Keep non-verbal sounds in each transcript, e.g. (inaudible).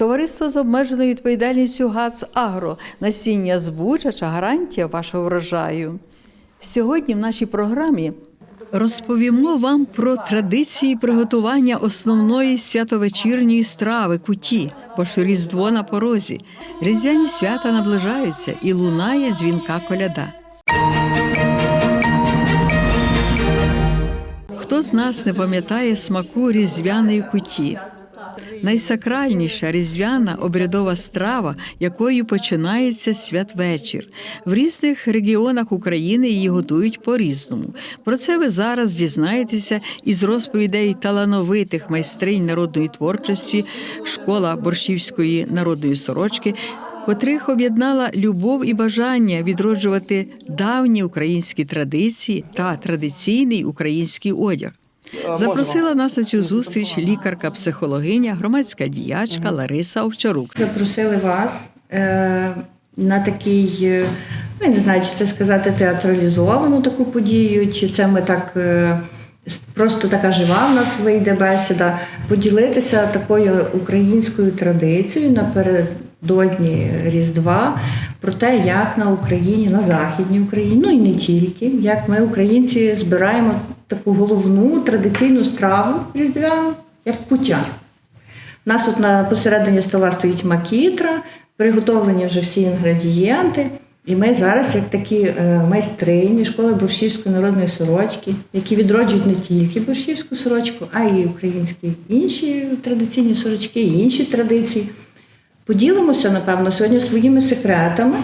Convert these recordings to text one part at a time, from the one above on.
Товариство з обмеженою відповідальністю ГАЦ Агро. Насіння збучача гарантія вашого врожаю. Сьогодні в нашій програмі Розповімо вам про традиції приготування основної святовечірньої страви куті, бо ж Різдво на порозі. Різдвяні свята наближаються і лунає дзвінка коляда. Хто з нас не пам'ятає смаку різдвяної куті? Найсакральніша різдвяна обрядова страва, якою починається святвечір. В різних регіонах України її готують по-різному. Про це ви зараз дізнаєтеся із розповідей талановитих майстринь народної творчості, школа борщівської народної сорочки. Котрих об'єднала любов і бажання відроджувати давні українські традиції та традиційний український одяг. Запросила нас на цю зустріч лікарка-психологиня, громадська діячка Лариса Овчарук. Запросили вас е, на такий, е, ну, я не знаю, чи це сказати театралізовану таку подію, чи це ми так. е, Просто така жива в нас вийде бесіда, поділитися такою українською традицією напередодні Різдва про те, як на Україні, на Західній Україні, ну і не тільки, як ми, українці, збираємо таку головну традиційну страву різдвяну, як кутя. У нас от на посередині стола стоїть макітра, приготовлені вже всі інгредієнти. І ми зараз, як такі е, майстрині школи борщівської народної сорочки, які відроджують не тільки борщівську сорочку, а й українські інші традиційні сорочки, інші традиції. Поділимося, напевно, сьогодні своїми секретами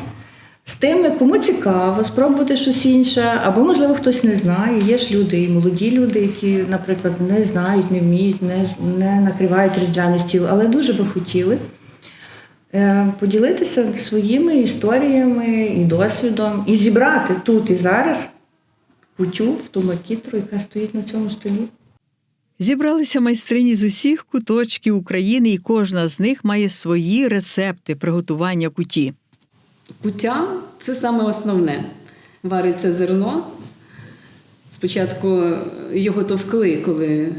з тими, кому цікаво спробувати щось інше, або, можливо, хтось не знає. Є ж люди, і молоді люди, які, наприклад, не знають, не вміють, не, не накривають різдвяний стіл, але дуже би хотіли е, поділитися своїми історіями і досвідом, і зібрати тут і зараз кутю в ту макітру, яка стоїть на цьому столі. Зібралися майстрині з усіх куточків України, і кожна з них має свої рецепти приготування куті. Куття це саме основне. Вариться зерно. Спочатку його товкли, коли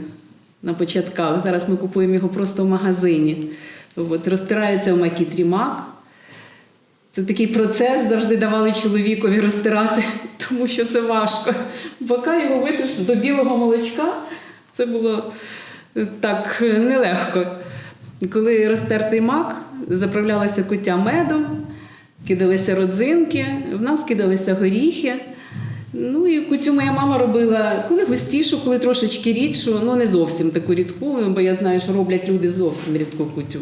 на початках. Зараз ми купуємо його просто в магазині. От, розтирається в макітрі мак. Це такий процес завжди давали чоловікові розтирати, (laughs) тому що це важко. Поки його витриш до білого молочка, це було е, так е, нелегко. Коли розтертий мак, заправлялася куття медом, кидалися родзинки, в нас кидалися горіхи. Ну і кутю моя мама робила коли густішу, коли трошечки рідшу, ну не зовсім таку рідку, бо я знаю, що роблять люди зовсім рідку кутю.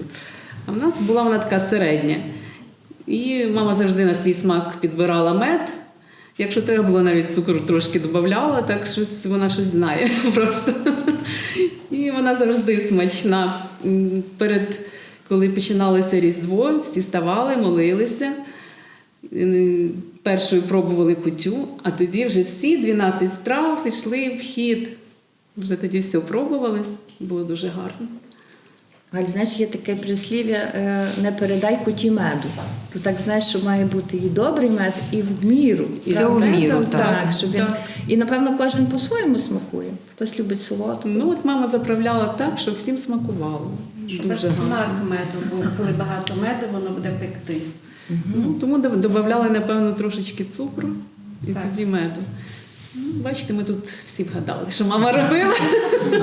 А в нас була вона така середня. І мама завжди на свій смак підбирала мед. Якщо треба було, навіть цукру трошки додавала, так щось вона щось знає (laughs) просто. І вона завжди смачна. Перед коли починалося Різдво, всі ставали, молилися. Е, Першою пробували кутю, а тоді вже всі 12 страв йшли в хід. Вже тоді все пробувалось, було дуже гарно. Галь, знаєш, є таке прислів'я е, не передай коті меду. То так знаєш, що має бути і добрий мед, і в міру. І Все в міру, так. так. щоб він... І напевно кожен по-своєму смакує. Хтось любить солодку. Ну, от мама заправляла так, що всім смакувало. Щоб Дуже гарно. смак меду був. Коли багато меду, воно буде пекти. Ну, тому додавали, напевно, трошечки цукру і Так. тоді меду. Ну, Бачите, ми тут всі вгадали, що мама робила.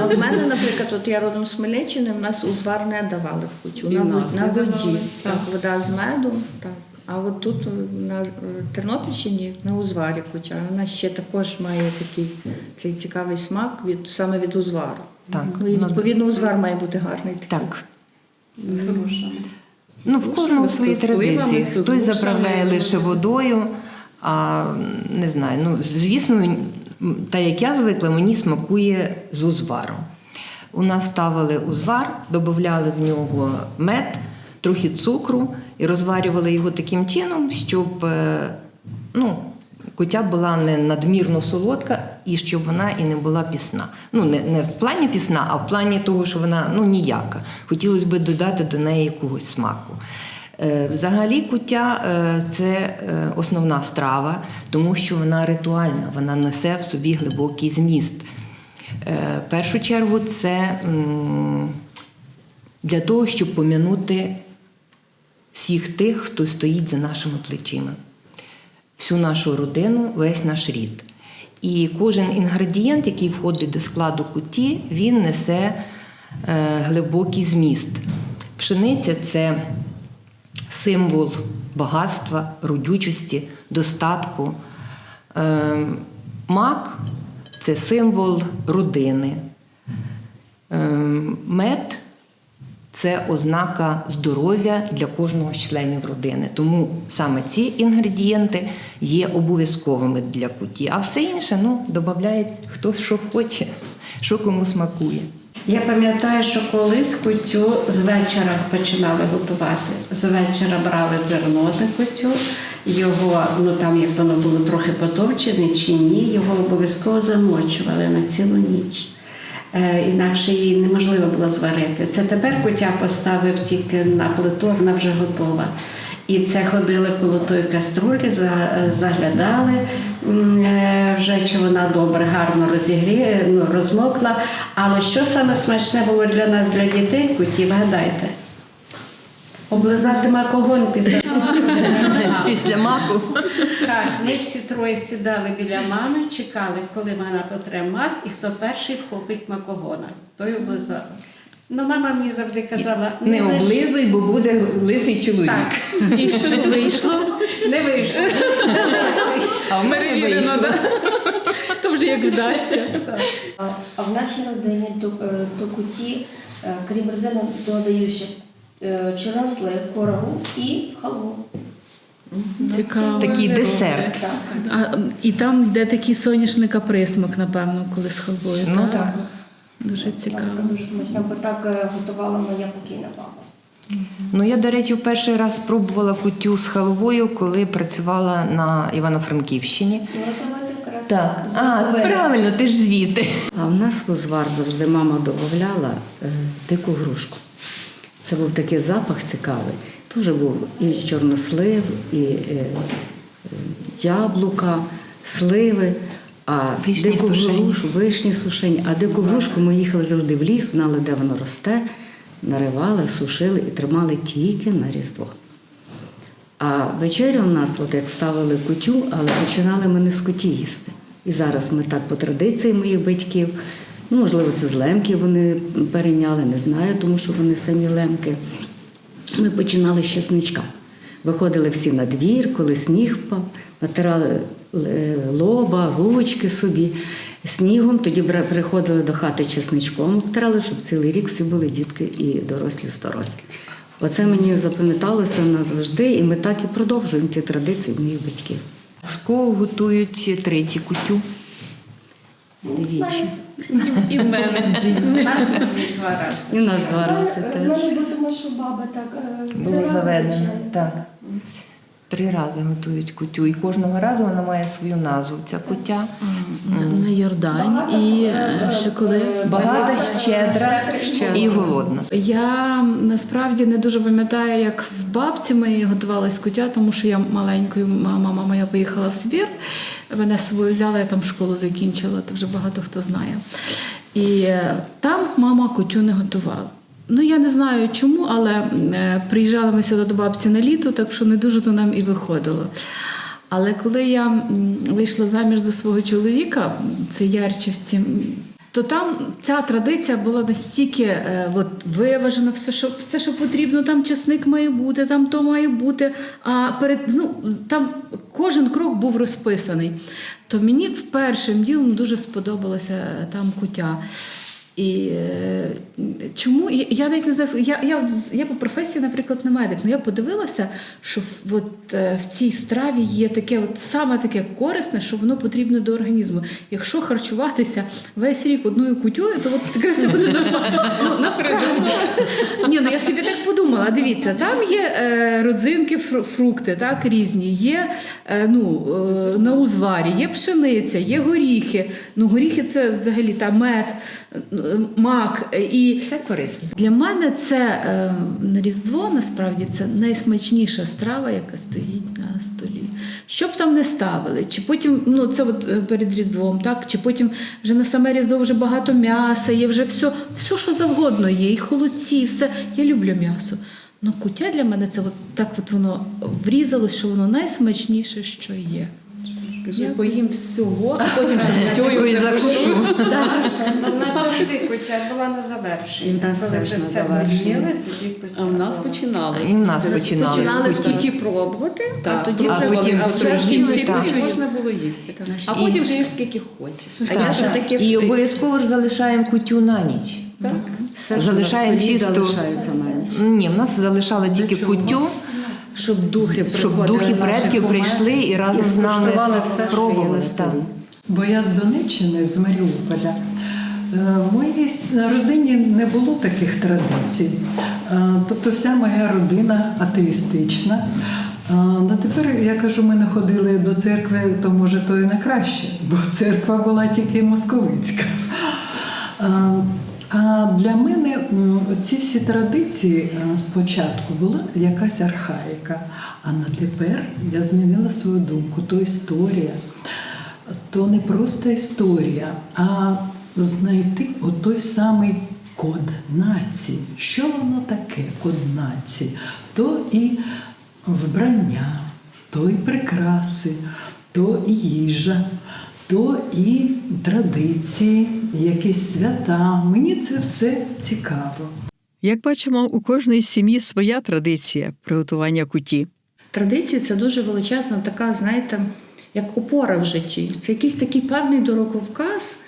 А в мене, наприклад, от я родом з Хмельниччини, в нас узвар не давали в кучу. І На, нас на не воді. давали, Так, так. вода з медом. Так. А от тут е, на е, Тернопільщині на узварі куча. Вона ще також має такий цей цікавий смак від саме від узвару. Так, Ну і ну, відповідно узвар має бути гарний. такий. Так. З грушами. Ну, в кожного свої традиції. Хтось заправляє лише водою, а не знаю. Ну, звісно, та як я звикла, мені смакує з узваром. У нас ставили узвар, додавали в нього мед, трохи цукру і розварювали його таким чином, щоб е, ну, кутя була не надмірно солодка і щоб вона і не була пісна. Ну, не, не в плані пісна, а в плані того, що вона ну, ніяка. Хотілося б додати до неї якогось смаку. Е, Взагалі куття е, це е, основна страва, тому що вона ритуальна, вона несе в собі глибокий зміст. В першу чергу це для того, щоб пом'янути всіх тих, хто стоїть за нашими плечима, всю нашу родину, весь наш рід. І кожен інгредієнт, який входить до складу куті, він несе е, глибокий зміст. Пшениця це символ багатства, родючості, достатку. Е, мак це символ родини. Е, мед це ознака здоров'я для кожного з членів родини. Тому саме ці інгредієнти є обов'язковими для куті. А все інше ну, додають хто що хоче, що кому смакує. Я пам'ятаю, що колись кутю з вечора починали готувати. З вечора брали зерно на кутю, його, ну там як воно було трохи потовчене чи ні, його обов'язково замочували на цілу ніч. Е, інакше її неможливо було зварити. Це тепер кутя поставив тільки на плиту, вона вже готова. І це ходили коло тої каструлі, за- заглядали е, вже чи вона добре, гарно розігрі, ну, розмокла. Але що саме смачне було для нас, для дітей, куті, вгадайте? Облизати макогон після (laughs) Після маку. Так, ми всі троє сідали біля мами, чекали, коли вона потре мак, і хто перший вхопить макогона, той облизав. Ну, мама мені завжди казала, Не лежи. облизуй, бо буде лисий чоловік. Так, І що вийшло? не вийшло. А в мене вийшло. То вже як вдасться. А в нашій родині до, е, до куті, е, крім родзини, додають ще е, чорнослив, корагу і халву. Цікаво. Такий десерт. Так. А, і там йде такий соняшника присмак, напевно, коли з халвою. Ну так. Дуже цікаво. Так, дуже смачно, бо так е, готувала моя покійна баба. Ну я, до речі, в перший раз спробувала кутю з халвою, коли працювала на Івано-Франківщині. Ну, Так, а правильно, ти ж звідти. А в нас в узвар завжди мама додавала е, дику грушку. Це був такий запах цікавий. Теж був і чорнослив, і е, е, яблука, сливи. А Вишні дику грушу, вишні сушені. А дику грушку ми їхали завжди в ліс, знали, де воно росте, наривали, сушили і тримали тільки на Різдво. А вечеря в нас, от як ставили кутю, але починали ми не з куті їсти. І зараз ми так по традиції моїх батьків, ну, можливо, це з лемки вони перейняли, не знаю, тому що вони самі лемки. Ми починали з чесничка. Виходили всі на двір, коли сніг впав, натирали е, лоба, ручки собі снігом, тоді приходили до хати чесничком, обтирали, щоб цілий рік всі були дітки і дорослі старості. Оце мені запам'яталося назавжди, і ми так і продовжуємо ті традиції моїх батьків. З кого готують третій кутю? Двічі. І в мене. У нас два рази. І в нас два рази Е, теж. Може бути, що баба так е, Було заведено. Так. Три рази готують кутю. І кожного разу вона має свою назву. Ця кутя. На Йордань і е, ще коли. Багата, щедра і голодна. Я насправді не дуже пам'ятаю, як в бабці моїй готувалась кутя, тому що я маленькою, мама моя поїхала в Сибір, мене з собою взяла, я там школу закінчила, то вже багато хто знає. І е, там мама кутю не готувала. Ну, я не знаю чому, але е, приїжджали ми сюди до бабці на літо, так що не дуже то нам і виходило. Але коли я вийшла заміж за свого чоловіка, це Ярчівці, то там ця традиція була настільки е, от, виважена, все що, все, що потрібно, там часник має бути, там то має бути. А перед, ну, там кожен крок був розписаний. То мені першим ділом дуже сподобалася е, там кутя. І е, чому я, навіть не знаю, я, я, я по професії, наприклад, не медик, але я подивилася, що в, от, е, в цій страві є таке, от саме таке корисне, що воно потрібно до організму. Якщо харчуватися весь рік одною кутюю, то от якраз це буде нормально. Ну, (laughs) насправді. Ні, ну я собі так подумала. Дивіться, там є е, родзинки, фру- фрукти, так різні. Є е, ну, е, на узварі, є пшениця, є горіхи. Ну, горіхи це взагалі та мед, мак. е, І Все корисне. для мене це е, на Різдво насправді це найсмачніша страва, яка стоїть на столі. Що б там не ставили, чи потім, ну це от е, перед Різдвом, так, чи потім вже на саме Різдво вже багато м'яса, є вже все, все, що завгодно є, і холодці, все. Я люблю м'ясо. Ну, куття для мене це от так от воно врізалось, що воно найсмачніше, що є. Скажи, поїм всього, а потім ще Ой, кутю закушу. У нас завжди кутя була на завершенні. І в нас Коли теж вже на все завершенні. А в нас була. починалось. І в нас починали. Починали в куті. пробувати, а тоді вже потім вже в кінці можна було їсти. А потім вже їж скільки хочеш. І обов'язково ж залишаємо кутю на ніч. Так. Все, Залишаємо чисто. Ні, в нас залишали тільки кутю, Щоб духи щоб духи предків прийшли і разом з нами все, спробували. на Бо я з Донеччини, з Маріуполя. Е, В моїй родині не було таких традицій. Е, Тобто вся моя родина атеїстична. Е, Ну, тепер я кажу, ми не ходили до церкви, то може то і не краще, бо церква була тільки московицька. А для мене ці всі традиції е, спочатку була якась архаїка. А на тепер я змінила свою думку, то історія то не просто історія, а знайти отой самий код нації. Що воно таке, код нації? То і вбрання, то і прикраси, то і їжа, то і традиції, якісь свята. Мені це все цікаво. Як бачимо, у кожної сім'ї своя традиція приготування куті. Традиції це дуже величезна така, знаєте, як опора в житті. Це якийсь такий певний дороговказ,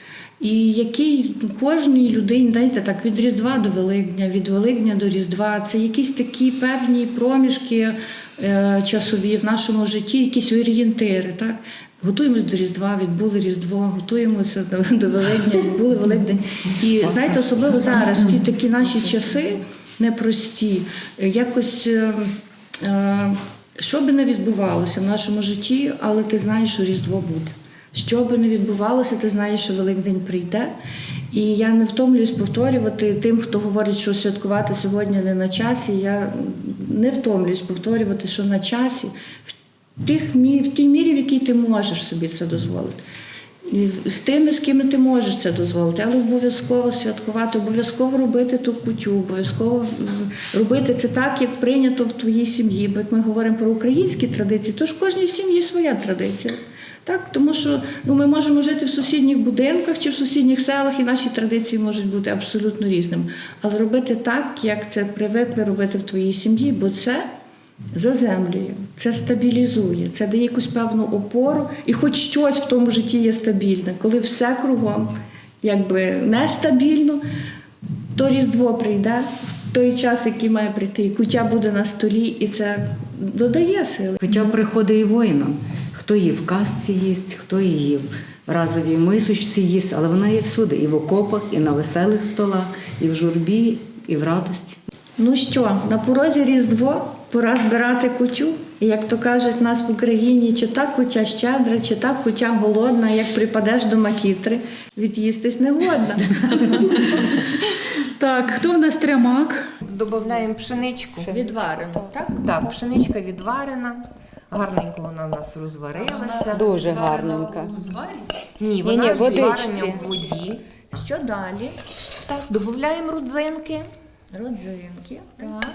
і який кожній людині, знаєте, так, від Різдва до Великдня, від Великдня до Різдва, це якісь такі певні проміжки е, часові в нашому житті, якісь орієнтири. Так? Готуємось до Різдва, відбули Різдво, готуємося до, до Великдня, відбули Великдень. І знаєте, особливо зараз, ті такі наші часи непрості, якось. е, е, що би не відбувалося в нашому житті, але ти знаєш, що Різдво буде. Що би не відбувалося, ти знаєш, що Великдень прийде. І я не втомлююсь повторювати тим, хто говорить, що святкувати сьогодні не на часі. Я не втомлююсь повторювати, що на часі, тих, в тій мірі, в якій ти можеш собі це дозволити. І з тими, з ким ти можеш це дозволити, але обов'язково святкувати, обов'язково робити ту кутю, обов'язково робити це так, як прийнято в твоїй сім'ї. Бо як ми говоримо про українські традиції, то ж кожній сім'ї своя традиція. Так, тому що ну, ми можемо жити в сусідніх будинках чи в сусідніх селах, і наші традиції можуть бути абсолютно різними. Але робити так, як це привикли робити в твоїй сім'ї, бо це заземлює, це стабілізує, це дає якусь певну опору, і хоч щось в тому житті є стабільне, коли все кругом якби нестабільно, то Різдво прийде. В той час, який має прийти, і куття буде на столі, і це додає сили. Хоча приходить і воїнам. Хто її в казці їсть, хто її в разовій мисочці їсть, але вона є всюди, і в окопах, і на веселих столах, і в журбі, і в радості. Ну що, на порозі Різдво, пора збирати кутю. І як то кажуть в нас в Україні, чи та кутя щедра, чи та кутя голодна, як припадеш до макітри, від'їстись не годна. (laughs) Так, хто в нас трямак? Додаємо пшеничку. Відварено, так? Так, пшеничка відварена. Гарненько вона в нас розварилася. Дуже гарненька. Ні, вона Ні-ні, відварена водичці. в воді. Що далі? Так, додаємо родзинки. Родзинки. Так.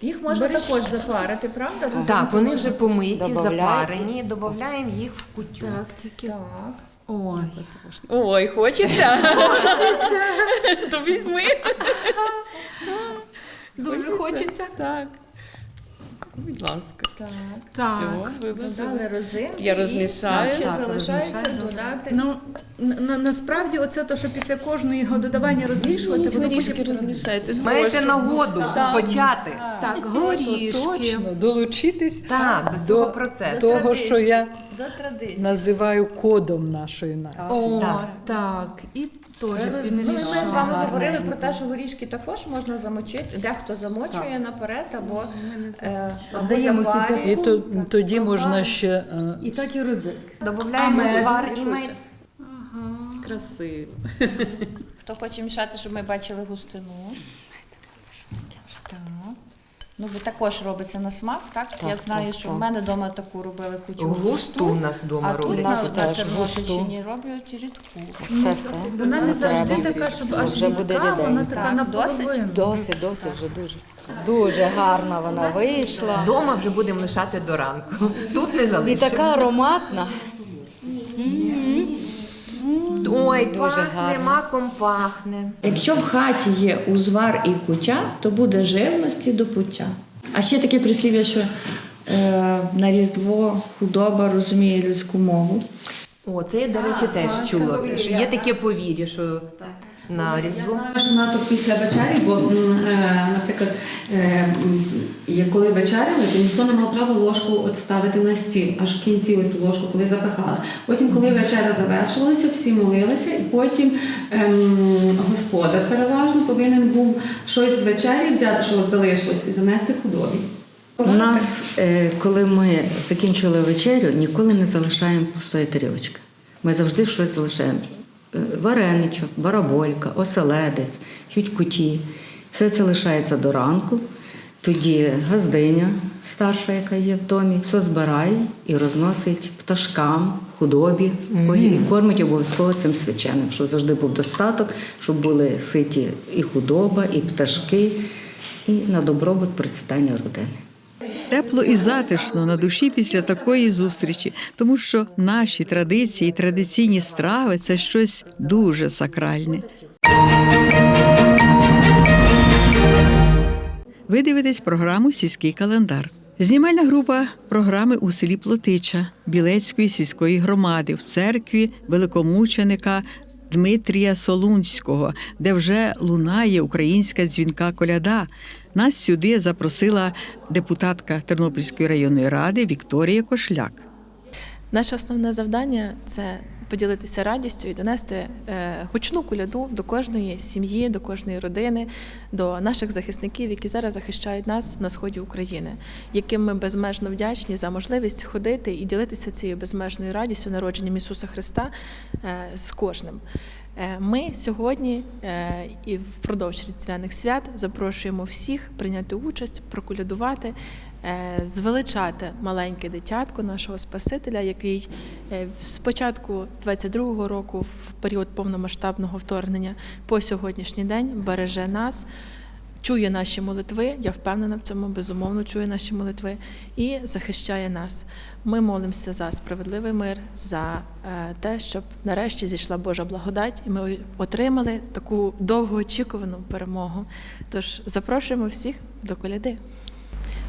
Їх можна також запарити, правда? Так, вони вже помиті, Добавляємо. запарені. Додаємо їх в кутю. Так, тільки. Так. Ой. Ой, хочеться. Хочеться. (laughs) То візьми. Дуже хочеться. Так. Будь ласка. Так. Так. Все. Додали родзинки. Я розмішаю. І ще Так, залишається додати. Ну, на, на, насправді, оце то, що після кожного його додавання розмішувати, воно горішки потім розмішайте. Маєте Прошу. нагоду почати. Так, горішки. Точно долучитись Так, до цього процесу. того, що я До традиції. називаю кодом нашої нації. О, Так. так. І теж Ну, ми з вами говорили про те, що горішки також можна замочити. Дехто замочує наперед або, е, або Даємо запарює. І то, тоді можна ще е, І так і рудзик. Додаємо звар і мед. Красиво. Хто хоче мішати, щоб ми бачили густину. Так. Ну, бо також робиться на смак, так? Я знаю, так, що так. в мене вдома таку робили кучу Густу у нас а вдома тут роблять. на, на Тернопільщині роблять рідку. Все, все. Вона не завжди така, щоб аж Вже буде рідка, вона така Так, досить? Досить, досить вже дуже. Дуже гарна вона вийшла. Дома вже будемо лишати до ранку. Тут не І така ароматна. Ой, Дуже пахне, гарно. маком пахне. Якщо в хаті є узвар і куття, то буде живності до пуття. А ще таке прислів'я, що е, на Різдво худоба розуміє людську мову. О, це я, до речі, теж чула. Що є таке повір'я, що на Різдво. Що у нас от після вечері, бо, е, наприклад, е, коли вечеряли, то ніхто не мав права ложку от ставити на стіл, аж в кінці от ту ложку, коли запихали. Потім, коли вечеря завершилася, всі молилися, і потім ем, господар переважно повинен був щось з вечері взяти, що от залишилось, і занести худобі. У нас, е, коли ми закінчили вечерю, ніколи не залишаємо пустої тарілочки. Ми завжди щось залишаємо. Е, Вареничок, бараболька, оселедець, чуть куті. Все це лишається до ранку. Тоді газдиня старша, яка є в домі, все збирає і розносить пташкам, худобі, і кормить обов'язково цим свяченим, щоб завжди був достаток, щоб були ситі і худоба, і пташки, і на добробут процвітання родини. Тепло і затишно на душі після такої зустрічі, тому що наші традиції традиційні страви це щось дуже сакральне. Ви дивитесь програму Сільський календар. Знімальна група програми у селі Плотича Білецької сільської громади в церкві великомученика Дмитрія Солунського, де вже лунає українська дзвінка коляда. Нас сюди запросила депутатка Тернопільської районної ради Вікторія Кошляк. Наше основне завдання це поділитися радістю і донести е, гучну коляду до кожної сім'ї, до кожної родини, до наших захисників, які зараз захищають нас на сході України, яким ми безмежно вдячні за можливість ходити і ділитися цією безмежною радістю народженням Ісуса Христа е, з кожним. Е, Ми сьогодні е, і впродовж різдвяних свят запрошуємо всіх прийняти участь, проколядувати, е, звеличати маленьке дитятко нашого Спасителя, який спочатку початку 22-го року, в період повномасштабного вторгнення, по сьогоднішній день береже нас. Чує наші молитви, я впевнена в цьому, безумовно чує наші молитви і захищає нас. Ми молимося за справедливий мир, за е, те, щоб нарешті зійшла Божа благодать, і ми отримали таку довгоочікувану перемогу. Тож запрошуємо всіх до коляди.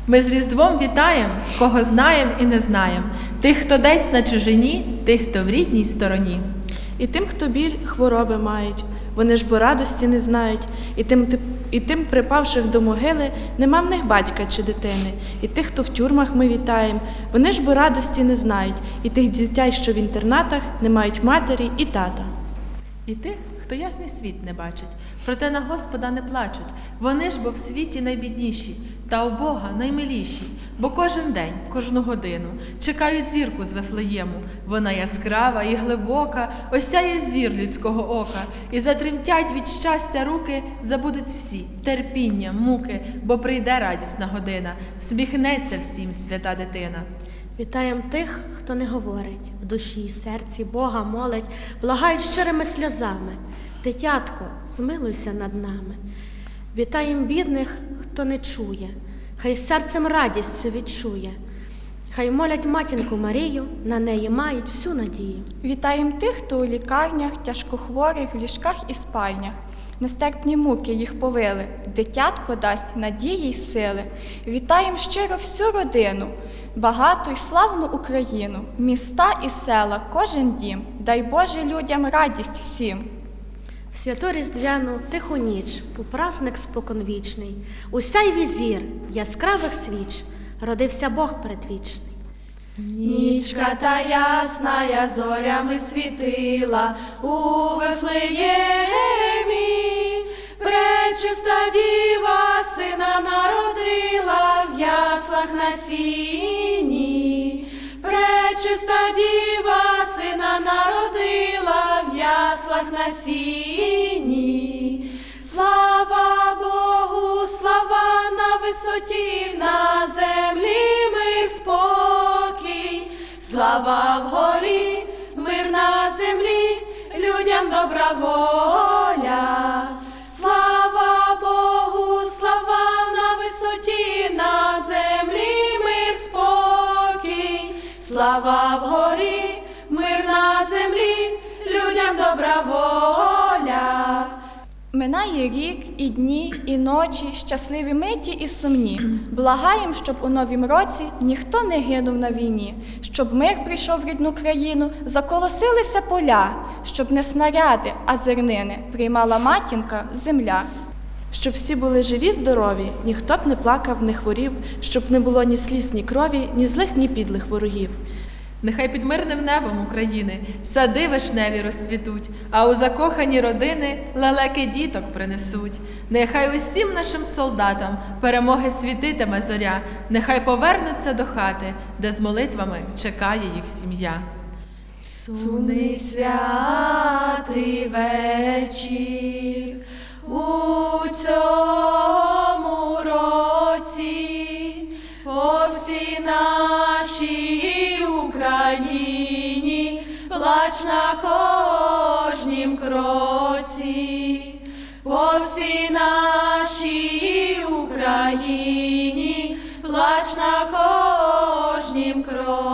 Ми з Різдвом вітаємо, кого знаємо і не знаємо, тих, хто десь на чужині, тих, хто в рідній стороні. І тим, хто біль, хвороби мають, вони ж бо радості не знають, і тим, і тим, припавших до могили, нема в них батька чи дитини. І тих, хто в тюрмах ми вітаємо, вони ж бо радості не знають, і тих дітей, що в інтернатах, не мають матері і тата. І тих, хто ясний світ не бачить, проте на Господа не плачуть. Вони ж бо в світі найбідніші, та у Бога наймиліші, бо кожен день, кожну годину чекають зірку з Вифлеєму. Вона яскрава і глибока, осяє зір людського ока, і затремтять від щастя руки, забудуть всі терпіння, муки, бо прийде радісна година, всміхнеться всім свята дитина. Вітаєм тих, хто не говорить, в душі й серці Бога молить, благають щирими сльозами. Дитятко, змилуйся над нами. Вітаєм бідних, хто не чує, хай серцем радість цю відчує. Хай молять матінку Марію, на неї мають всю надію. Вітаєм тих, хто у лікарнях, тяжкохворих, в ліжках і спальнях. Нестерпні муки їх повили, дитятко дасть надії й сили. Вітаєм щиро всю родину, багату й славну Україну, міста і села, кожен дім. Дай Боже людям радість всім. В Святу Різдвяну тиху ніч, у праздник споконвічний, усяй візір яскравих свіч, родився Бог предвічний. Нічка та ясна, я зорями світила у Вифлеємі, пречиста діва сина народила в яслах на сіні, пречиста діва сина народила яслах на сіні. Слава Богу, слава на висоті, на землі мир спокій, слава вгорі, мир на землі, людям добра воля. Слава Богу, слава на висоті, на землі мир спокій, слава вгорі, воля. Минає рік, і дні, і ночі, щасливі миті і сумні. Благаєм, щоб у новім році ніхто не гинув на війні, щоб мир прийшов в рідну країну, заколосилися поля, щоб не снаряди, а зернини приймала матінка земля. Щоб всі були живі, здорові, ніхто б не плакав, не хворів, щоб не було ні сліз, ні крові, ні злих, ні підлих ворогів. Нехай під мирним небом України сади вишневі розцвітуть, а у закохані родини лелеки діток принесуть. Нехай усім нашим солдатам перемоги світитиме зоря, нехай повернуться до хати, де з молитвами чекає їх сім'я. Сумний святий вечір у цьому році по всій на кожнім кроці, по всій нашій Україні. Плач на кожнім кроці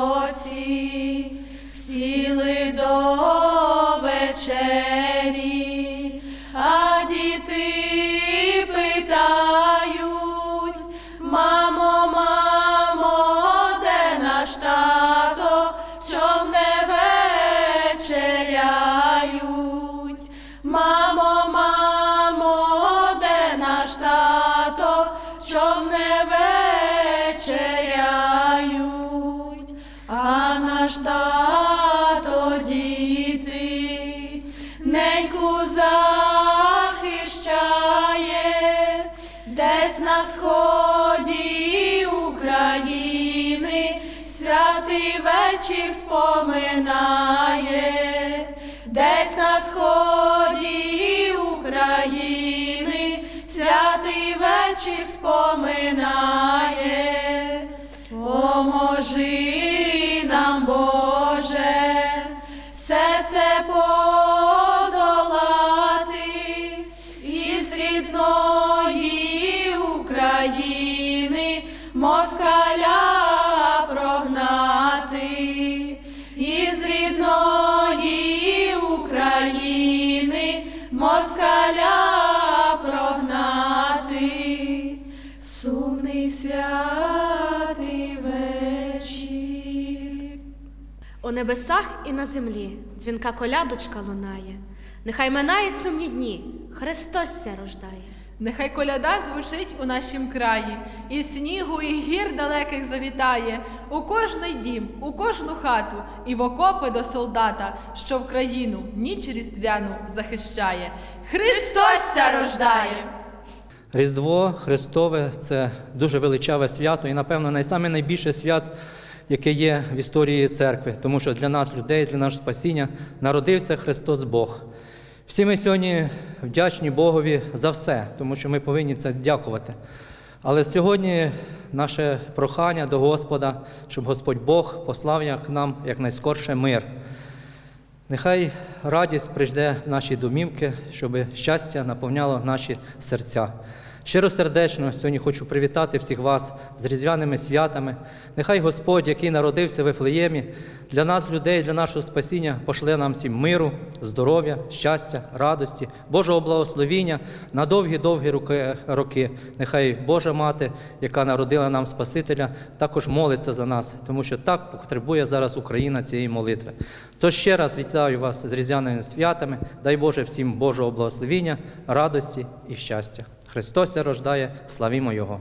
десь на сході України святий вечір споминає. Небесах і на землі дзвінка колядочка лунає. Нехай минають сумні дні, Христос ся рождає. Нехай коляда звучить у нашім краї, і снігу, і гір далеких завітає, у кожний дім, у кожну хату, і в окопи до солдата, що в країну ніч різдвяну захищає. Христос ся рождає! Різдво Христове це дуже величаве свято і, напевно, найсаме найбільше свят, яке є в історії церкви, тому що для нас, людей, для нашого спасіння, народився Христос Бог. Всі ми сьогодні вдячні Богові за все, тому що ми повинні це дякувати. Але сьогодні наше прохання до Господа, щоб Господь Бог послав як нам якнайскорше мир. Нехай радість прийде в наші домівки, щоб щастя наповняло наші серця. Щиросердечно сьогодні хочу привітати всіх вас з різдвяними святами. Нехай Господь, який народився в Вифлеємі, для нас, людей, для нашого спасіння, пошле нам всім миру, здоров'я, щастя, радості, Божого благословіння на довгі-довгі роки-. Нехай Божа Мати, яка народила нам Спасителя, також молиться за нас, тому що так потребує зараз Україна цієї молитви. Тож ще раз вітаю вас з різдвяними святами. Дай Боже всім Божого благословіння, радості і щастя. Христос рождає, славімо Його!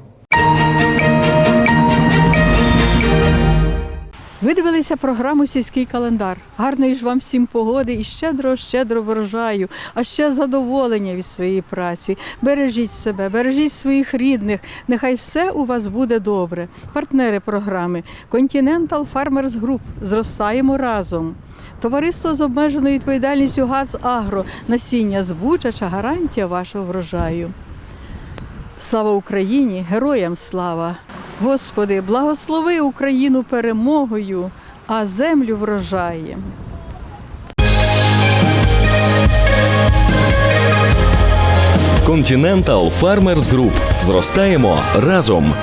Ви дивилися програму Сільський календар. Гарної ж вам всім погоди і щедро, щедро врожаю, а ще задоволення від своєї праці. Бережіть себе, бережіть своїх рідних. Нехай все у вас буде добре. Партнери програми Continental Farmers Group. Зростаємо разом. Товариство з обмеженою відповідальністю ГАЗ Агро. Насіння збучача гарантія вашого врожаю. Слава Україні! Героям слава! Господи, благослови Україну перемогою, а землю врожаєм. Continental Farmers Group. Зростаємо разом.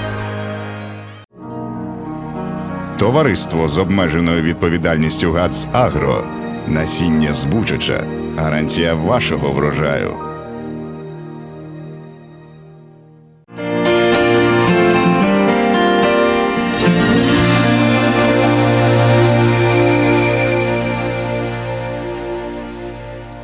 Товариство з обмеженою відповідальністю ГАЦ Агро. Насіння збучача. Гарантія вашого врожаю.